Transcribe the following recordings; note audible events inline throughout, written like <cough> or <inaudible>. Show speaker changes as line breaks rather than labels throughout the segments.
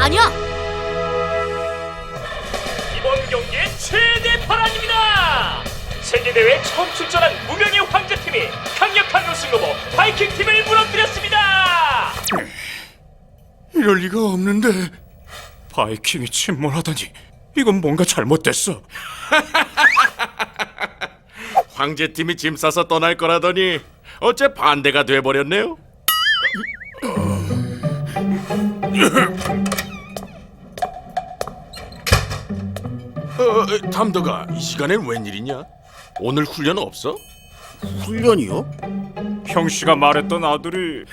아니야.
이번 경기의 최대 파란입니다. 세계대회 처음 출전한 무명의 황제팀이 강력한 우승 후보 바이킹팀을 무너뜨렸습니다.
이럴 리가 없는데 바이킹이 침몰하다니 이건 뭔가 잘못됐어 <laughs>
황제팀이 짐 싸서 떠날 거라더니 어째 반대가 돼버렸네요. <laughs> 어, 담더가 이 시간엔 웬일이냐? 오늘 훈련 없어?
훈련이요? 형씨가 말했던 아들이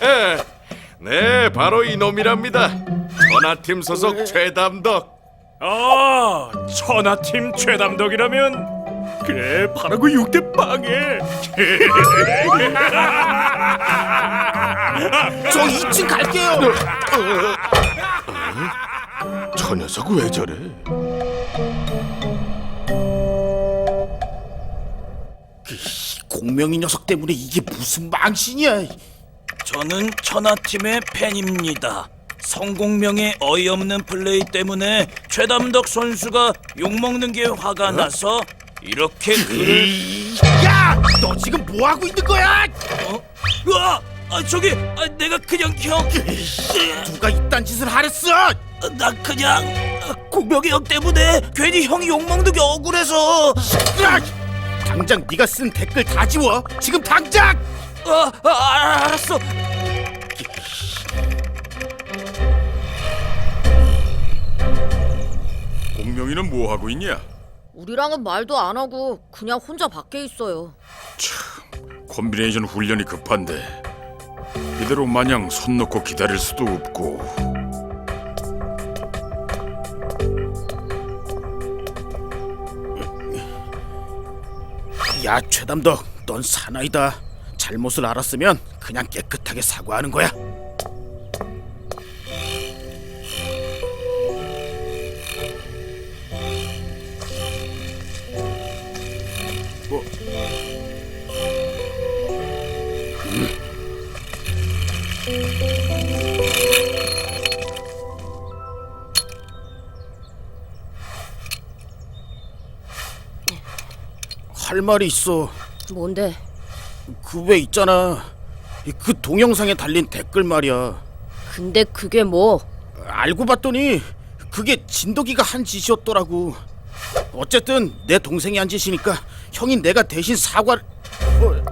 <laughs>
네, 바로 이놈이랍니다. 전하팀 소속 최담덕.
아 천하팀 최담덕이라면 그래 바로 그 육대 빵에 <laughs>
저 2층 갈게요.
저 녀석 왜 저래?
공명이 녀석 때문에 이게 무슨 망신이야.
저는 천하팀의 팬입니다. 성공명의 어이없는 플레이 때문에 최담덕 선수가 욕먹는 게 화가 나서 이렇게 글을
야, 너 지금 뭐 하고 있는 거야?
어? 으아! 아, 저기 아, 내가 그냥 형
누가 이딴 짓을 하랬어?
나 그냥 아, 공명이 형 때문에 괜히 형이 욕먹는 게 억울해서
야, 당장 네가 쓴 댓글 다 지워. 지금 당장.
아, 아 알았어
공명이는 뭐 하고 있냐?
우리랑은 말도 안 하고 그냥 혼자 밖에 있어요.
콤비네이션 훈련이 급한데 이대로 마냥 손 놓고 기다릴 수도 없고
야, 최담덕, 넌 사나이다. 잘못을 알았으면 그냥 깨끗하게 사과하는 거야. 말이 있어.
뭔데?
그왜 있잖아. 그 동영상에 달린 댓글 말이야.
근데 그게 뭐?
알고 봤더니 그게 진덕이가 한 짓이었더라고. 어쨌든 내 동생이 한 짓이니까 형이 내가 대신 사과를 어,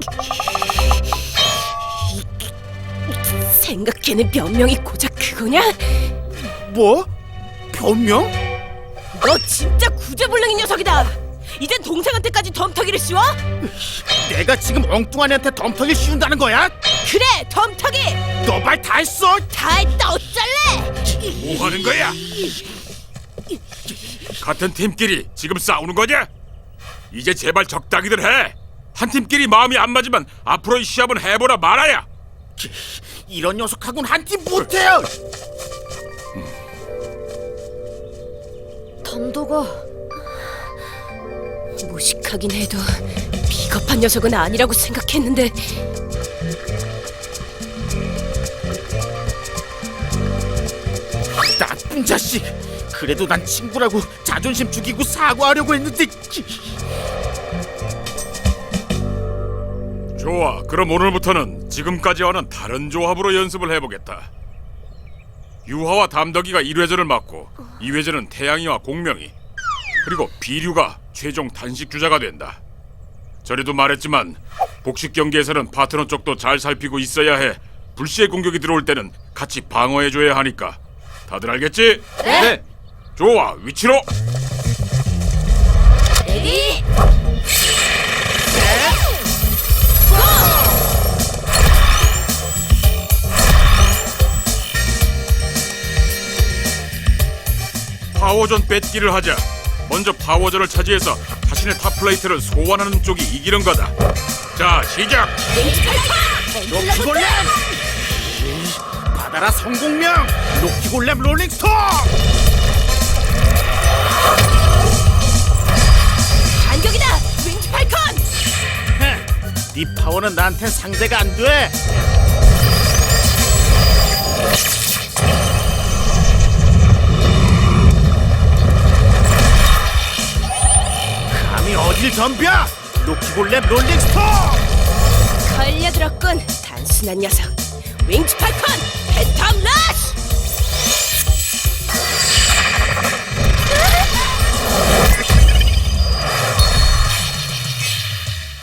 생각해낸 변명이 고작 그거냐?
뭐? 변명?
너 진짜 구제불능인 녀석이다. 이젠 동생한테까지 덤터기를 씌워?
내가 지금 엉뚱한 애한테 덤터기 씌운다는 거야?
그래, 덤터기.
너 말 다 했어?
다 했다 어쩔래?
뭐 하는 거야? 같은 팀끼리 지금 싸우는 거냐? 이제 제발 적당히들 해. 한 팀끼리 마음이 안 맞으면 앞으로 이 시합은 해보라 말아야.
이런 녀석하고는 한 팀 못해요.
덤도가 무식하긴 해도 비겁한 녀석은 아니라고 생각했는데
나쁜 자식. 그래도 난 친구라고 자존심 죽이고 사과하려고 했는데
좋아. 그럼 오늘부터는 지금까지와는 다른 조합으로 연습을 해보겠다. 유화와 담덕이가 1회전을 맡고 2회전은 태양이와 공명이 그리고 비류가 최종 단식 주자가 된다. 전에도 말했지만 복식 경기에서는 파트너 쪽도 잘 살피고 있어야 해. 불시의 공격이 들어올 때는 같이 방어해줘야 하니까. 다들 알겠지?
네.
좋아. 위치로.
레디
파워전 뺏기를 하자. 먼저 파워전을 차지해서 자신의 탑 플레이트를 소환하는 쪽이 이기는 거다. 자, 시작.
로키골렘! 받아라 성공명! 로키골렘 롤링스톤!
반격이다. 윙즈 팔컨.
네 파워는 나한테 상대가 안 돼. 덤벼! 로키볼렘 롤링스톤!
걸려들었군 단순한 녀석 윙치 팔컨 팬텀 러쉬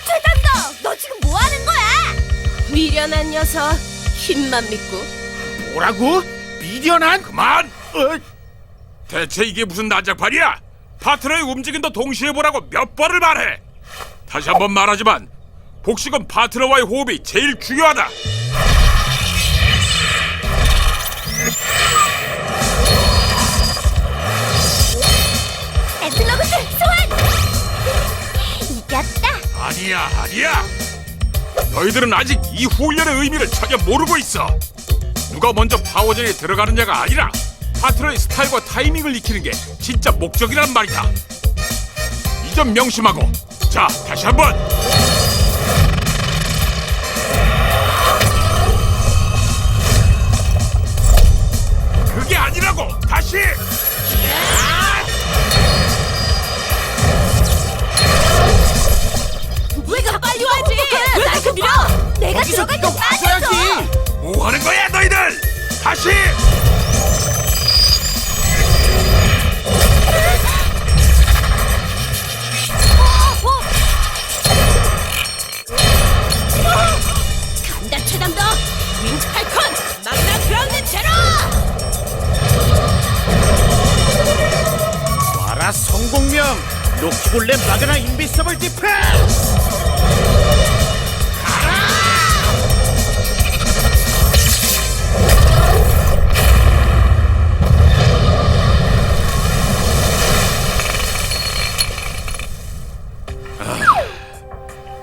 최단덕, 너 지금 뭐 하는 거야?
미련한 녀석 힘만 믿고
뭐라고? 미련한?
그만!
어,
대체 이게 무슨 난장판이야? 파트너의 움직임도 동시에 보라고 몇 번을 말해! 다시 한번 말하지만 복식은 파트너와의 호흡이 제일 중요하다.
엔틀러그스 소환! 이겼다.
아니야, 아니야. 너희들은 아직 이 훈련의 의미를 전혀 모르고 있어. 누가 먼저 파워전에 들어가느냐가 아니라 파트너의 스타일과 타이밍을 익히는 게 진짜 목적이란 말이다. 이 점 명심하고. 자, 다시 한번. 그게 아니라고. 다시.
왜 빨리 와야지 왜 이렇게 밀어
내가 들어갈 때 빠져줘.
와줘야지!
뭐 하는 거야, 너희들? 다시.
담덕 윙치 팔컨 마그나 그라운드 제로
와라 성공명! 로키볼렘 마그나 인비서블 디펜스!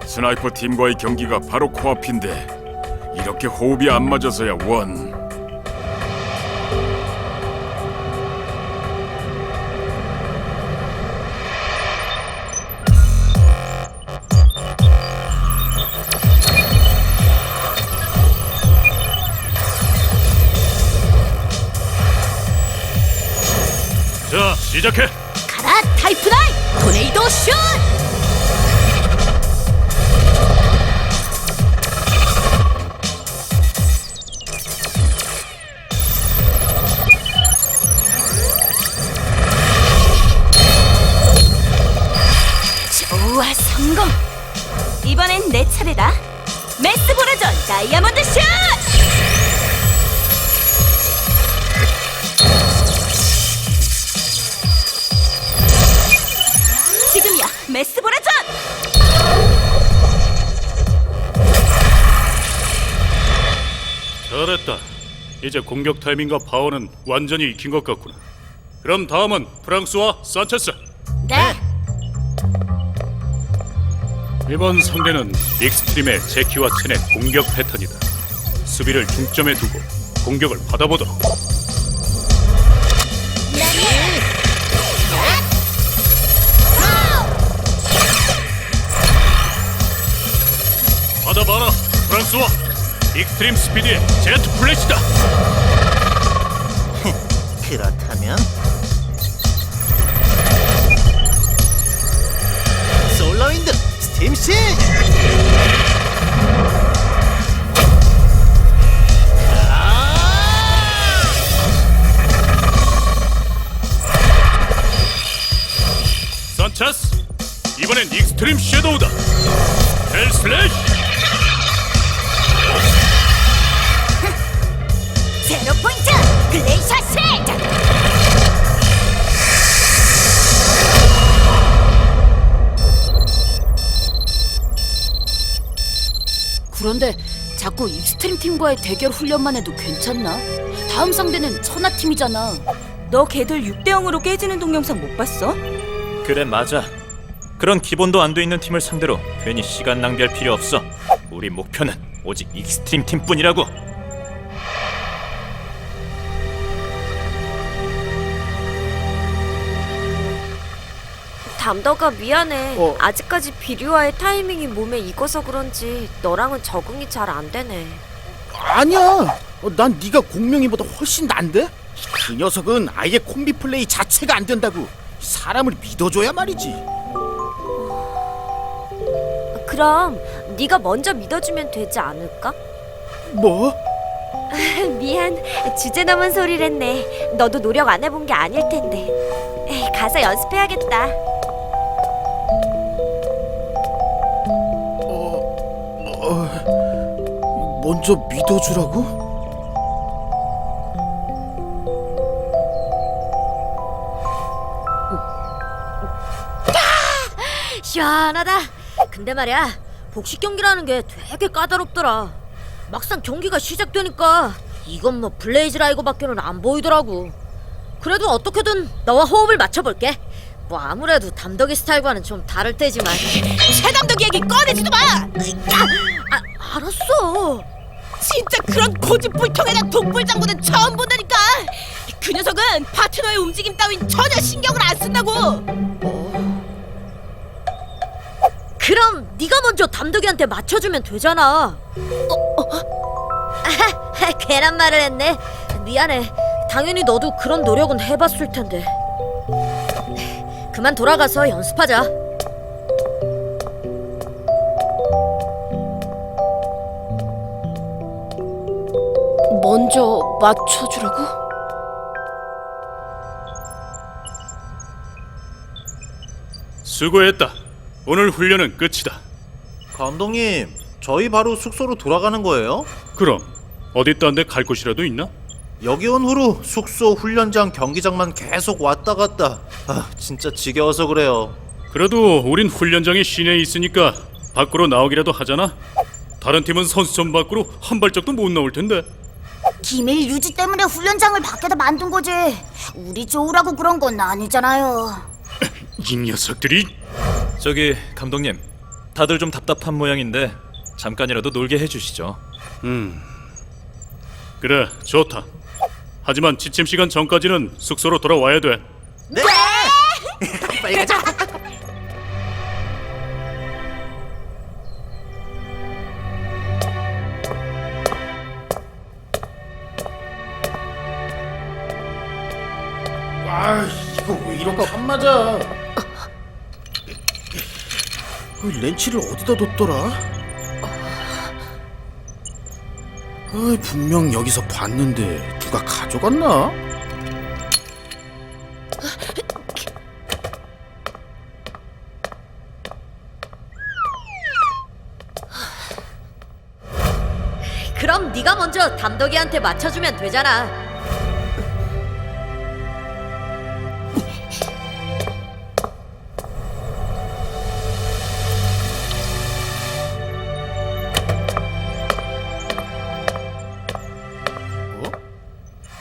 스나이퍼 팀과의 경기가 바로 코앞인데 이렇게 호흡이 안 맞아서야 원.
자, 시작해.
가라 타이프나인 토네이도 슛
이제 공격 타이밍과 파워는 완전히 익힌 것 같구나. 그럼 다음은 프랑스와 산체스.
네
이번 상대는 익스트림의 제키와 첸의 공격 패턴이다. 수비를 중점에 두고 공격을 받아보도록. 받아봐라, 프랑스와 익스트림 스피드의 제트 플래시다.
그렇다면 솔로윈드 스팀시
산체스, 이번엔 익스트림 섀도우다. 헬 슬래시.
제로 포인트 글레이셔 스레드.
그런데 자꾸 익스트림 팀과의 대결 훈련만 해도 괜찮나? 다음 상대는 천하 팀이잖아.
너 걔들 6대 0으로 깨지는 동영상 못 봤어?
그래 맞아. 그런 기본도 안 돼 있는 팀을 상대로 괜히 시간 낭비할 필요 없어. 우리 목표는 오직 익스트림 팀뿐이라고.
담더가 미안해.
어.
아직까지 비류와의 타이밍이 몸에 익어서 그런지 너랑은 적응이 잘 안 되네.
아니야. 어, 난 네가 공명이보다 훨씬 난데? 그 녀석은 아예 콤비 플레이 자체가 안 된다고. 사람을 믿어줘야 말이지.
그럼 네가 먼저 믿어주면 되지 않을까?
뭐? <laughs>
미안, 주제 넘은 소리를 했네. 너도 노력 안 해본 게 아닐 텐데. 에이, 가서 연습해야겠다.
먼저 믿어주라고?
시원하다. 근데 말이야, 복식 경기라는 게 되게 까다롭더라. 막상 경기가 시작되니까 이건 뭐 블레이즈 라이거밖에는 안 보이더라고. 그래도 어떻게든 너와 호흡을 맞춰볼게. 뭐 아무래도 담덕이 스타일과는 좀 다를 테지만.
최담덕 얘기 꺼내지도 마.
아, 알았어.
진짜 그런 고집불통에다 독불장군은 처음 본다니까. 그 녀석은 파트너의 움직임 따윈 전혀 신경을 안 쓴다고.
그럼 네가 먼저 담덕이한테 맞춰주면 되잖아. 아하, <laughs> 괜한 말을 했네. 미안해. 당연히 너도 그런 노력은 해봤을 텐데. 그만 돌아가서 연습하자.
먼저 맞춰주라고?
수고했다. 오늘 훈련은 끝이다.
감독님, 저희 바로 숙소로 돌아가는 거예요?
그럼 어디 딴 데 갈 곳이라도 있나?
여기 온 후로 숙소, 훈련장, 경기장만 계속 왔다 갔다. 아, 진짜 지겨워서 그래요.
그래도 우린 훈련장에 시내에 있으니까 밖으로 나오기라도 하잖아. 다른 팀은 선수촌 밖으로 한 발짝도 못 나올 텐데.
기밀 유지 때문에 훈련장을 밖에다 만든 거지. 우리 좋으라고 그런 건 아니잖아요. <clears throat>
이 녀석들이
저기 감독님, 다들 좀 답답한 모양인데 잠깐이라도 놀게 해주시죠.
그래 좋다. 하지만 지침 시간 전까지는 숙소로 돌아와야 돼. <laughs>
아 그 렌치를 어디다 뒀더라? 아, 분명 여기서 봤는데 누가 가져갔나?
그럼 네가 먼저 담덕이한테 맞춰주면 되잖아.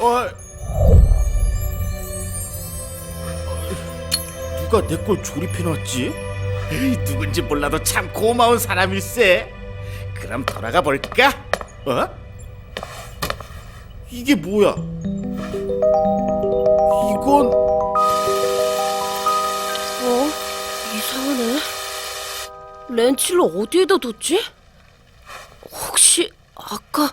어? 누가 내 걸 조립해놨지? 누군지 몰라도 참 고마운 사람일세. 그럼 돌아가 볼까? 어? 이게 뭐야? 이건
어? 이상하네. 렌치를 어디에다 뒀지? 혹시 아까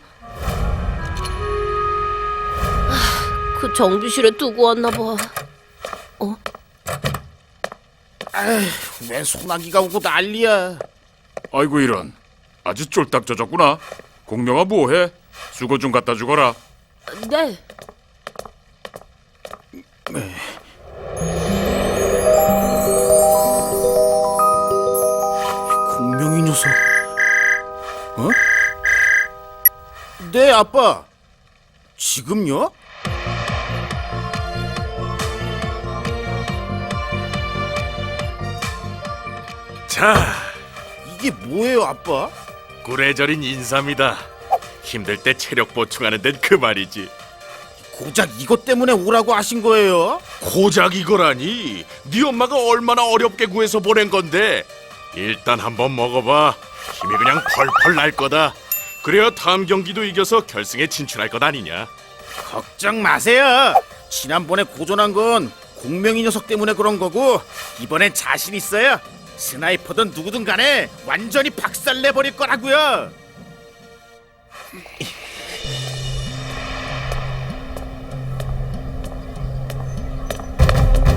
정비실에 두고 왔나 봐. 어?
왜 소나기가 오고 난리야?
아이고 이런. 아주 쫄딱 젖었구나. 공명아 뭐해? 수거 좀 갖다 주거라.
네.
공명이 녀석. 어? 네, 아빠. 지금요?
자,
이게 뭐예요, 아빠?
구레절인 인삼이다. 힘들 때 체력 보충하는 데는 그 말이지.
고작 이것 때문에 오라고 하신 거예요?
고작 이거라니. 네 엄마가 얼마나 어렵게 구해서 보낸 건데. 일단 한번 먹어봐. 힘이 그냥 펄펄 날 거다. 그래야 다음 경기도 이겨서 결승에 진출할 것 아니냐.
걱정 마세요. 지난번에 고전한 건 공명이 녀석 때문에 그런 거고 이번엔 자신 있어요. 스나이퍼든 누구든 간에 완전히 박살 내 버릴 거라고요.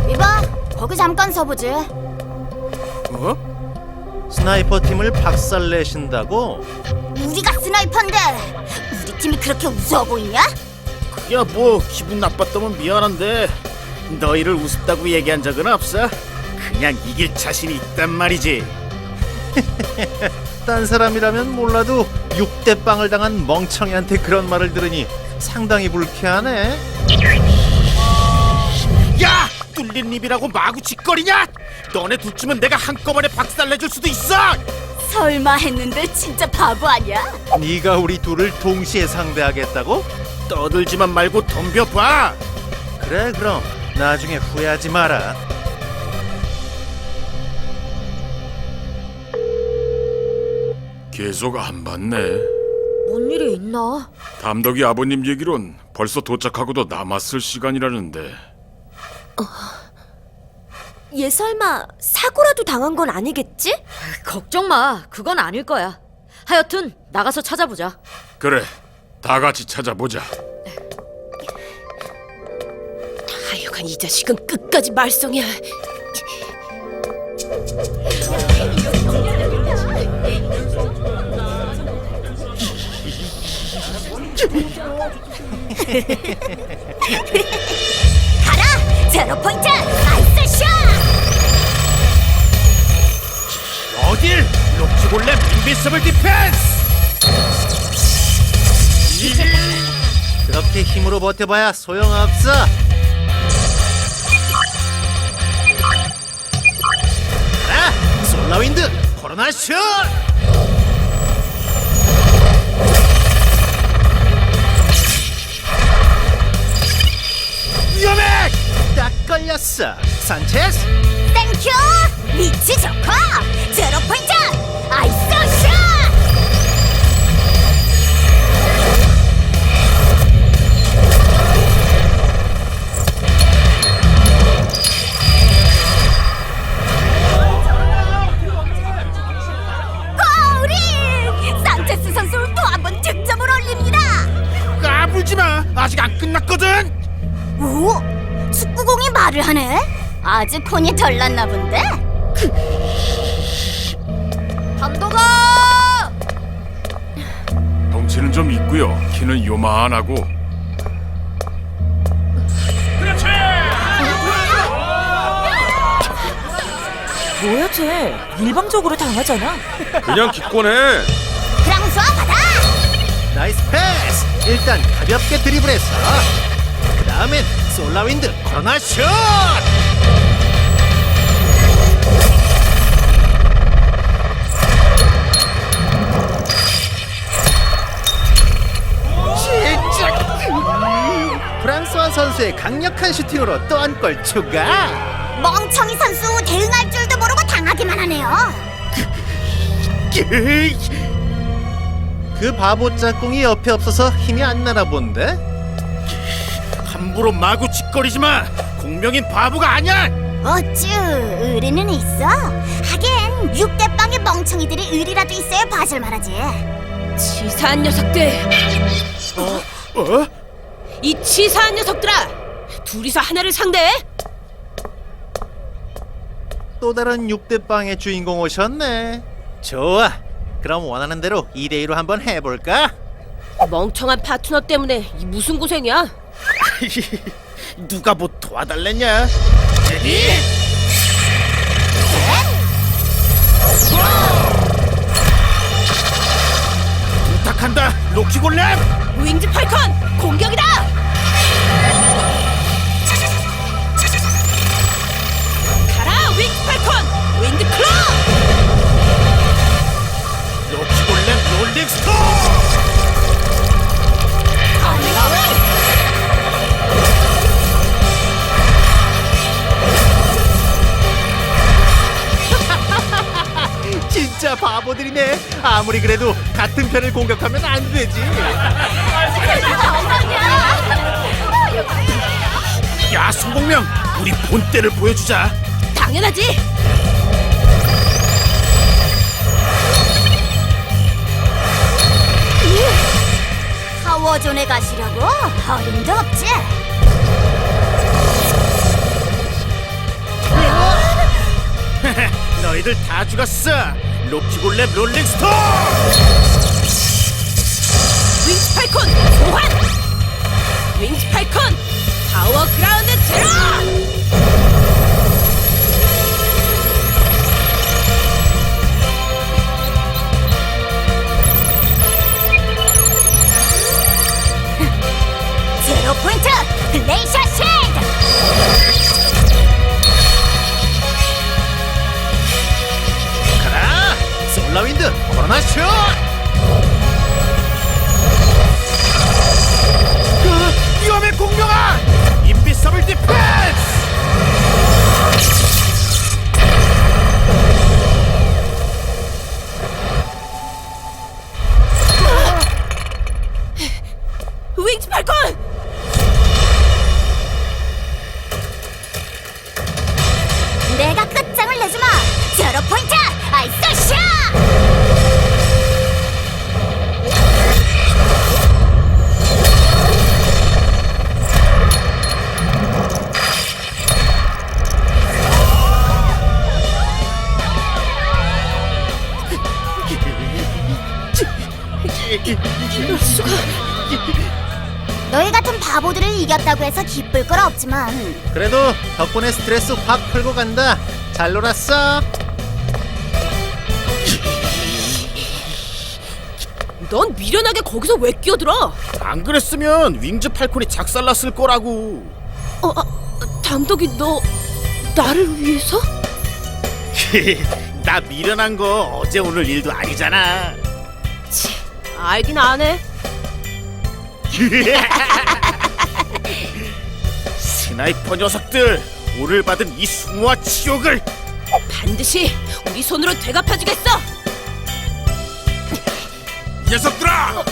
이봐, 거기 잠깐 서보지.
어?
스나이퍼 팀을 박살내신다고?
우리가 스나이퍼인데 우리 팀이 그렇게 우스워 보이냐?
야 뭐 기분 나빴다면 미안한데 너희를 우습다고 얘기한 적은 없어. 그냥 이길 자신이 있단 말이지. <laughs>
딴 사람이라면 몰라도 6대 빵을 당한 멍청이한테 그런 말을 들으니 상당히 불쾌하네.
야! 뚫린 입이라고 마구 짓거리냐? 너네 둘쯤은 내가 한꺼번에 박살내줄 수도 있어!
설마 했는데 진짜 바보 아니야?
네가 우리 둘을 동시에 상대하겠다고?
떠들지만 말고 덤벼봐!
그래 그럼 나중에 후회하지 마라.
계속 안 받네.
뭔 일이 있나?
담덕이 아버님 얘기론 벌써 도착하고도 남았을 시간이라는데.
얘 설마 사고라도 당한 건 아니겠지? 걱정 마. 그건 아닐 거야. 하여튼 나가서 찾아보자.
그래, 다 같이 찾아보자.
하여간 이 자식은 끝까지 말썽이야.
가라! 제로 포인트 아이스 샷!
어딜! 록치골렘 인비서블 디펜스!
그렇게 힘으로 버텨봐야 소용없어. 가라 솔라윈드 코로나 슛!
위험해!
딱 걸렸어. 산체스
땡큐! 위치 좋고! 제로 포인트 아이스 샷! 골인! 산체스 선수 또 한 번 득점을 올립니다!
까불지 마! 아직 안 끝났거든!
오? 축구공이 말을 하네? 아직 콘이 덜 났나 본데? <laughs>
감독아!
덩치는 좀 있고요. 키는 요만하고.
뭐야 쟤? 일방적으로 당하잖아.
그냥 기권해.
프랑스와 받아!
나이스 패스. 일단 가볍게 드리블해서 그 다음엔 솔라윈드 코로나 슛! 진짜 프랑스와 선수의 강력한 슈팅으로 또 한 골 추가.
멍청이 선수 대응할 줄도 모르고 당하기만 하네요.
그 바보 짝꿍이 옆에 없어서 힘이 안 나나 본데?
함부로 마구 짓거리지 마! 공명인 바보가 아니야!
어쭈 의리는 있어. 하긴 육대빵의 멍청이들이 의리라도 있어야 봐줄 만하지.
치사한 녀석들.
어?
이 치사한 녀석들아. 둘이서 하나를 상대해?
또 다른 6대 빵의 주인공 오셨네. 좋아. 그럼 원하는 대로 2대 2로 한번 해볼까?
멍청한 파트너 때문에 이 무슨 고생이야? <laughs>
누가 뭐 도와달랬냐? 레디! 부탁한다, 로키골렘!
윙즈 팔컨 공격이다! 가라 윙즈 팔컨 윈드 클럽!
로키골렘 롤링스톤!
진짜 바보들이네. 아무리 그래도 같은 편을 공격하면 안 되지.
야, 순공명, 우리 본때를 보여주자.
당연하지.
파워존에 가시려고 어림도 없지. <laughs>
너희들 다 죽었어. 로키골렘 롤링스톤
윙스 팔콘 소환! 윙스 팔콘 파워 그라운드 제로! <laughs>
제로 포인트 레이셔 쉴드
솔라윈드 코로나 슛
그 위험해 공룡아! 인비서블 디펜스!
내가 끝장을 내주마! 제로 포인트! 아이스 샷
이럴 수가.
너희 같은 바보들을 이겼다고 해서 기쁠 건 없지만.
그래도 덕분에 스트레스 확 풀고 간다. 잘 놀았어.
넌 미련하게 거기서 왜 끼어들어?
안 그랬으면 윙즈 팔콘이 작살났을 거라고.
어, 아, 담덕이 너 나를 위해서? <laughs>
나 미련한 거 어제 오늘 일도 아니잖아.
치, 알긴 안 해.
스나이퍼 녀석들 오늘 받은 이 숭어와 치욕을
반드시 우리 손으로 되갚아주겠어.
이 녀석들아!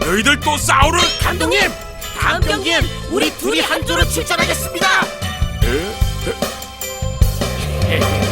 너희들 또 싸우를
감독님
다음 경기엔 우리 둘이 한 조로
출전하겠습니다
자,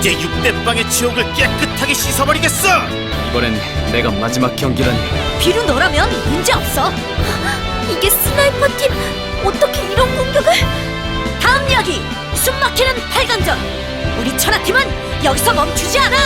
이제
6대빵의 지옥을 깨끗하게 씻어버리겠어
이번엔 내가 마지막 경기라니
비루 너라면 문제 없어. 이게 스나이퍼 팀 어떻게 이런 공격을? 다음 이야기 숨막히는 8강전. 우리 천하 팀은 여기서 멈추지 않아.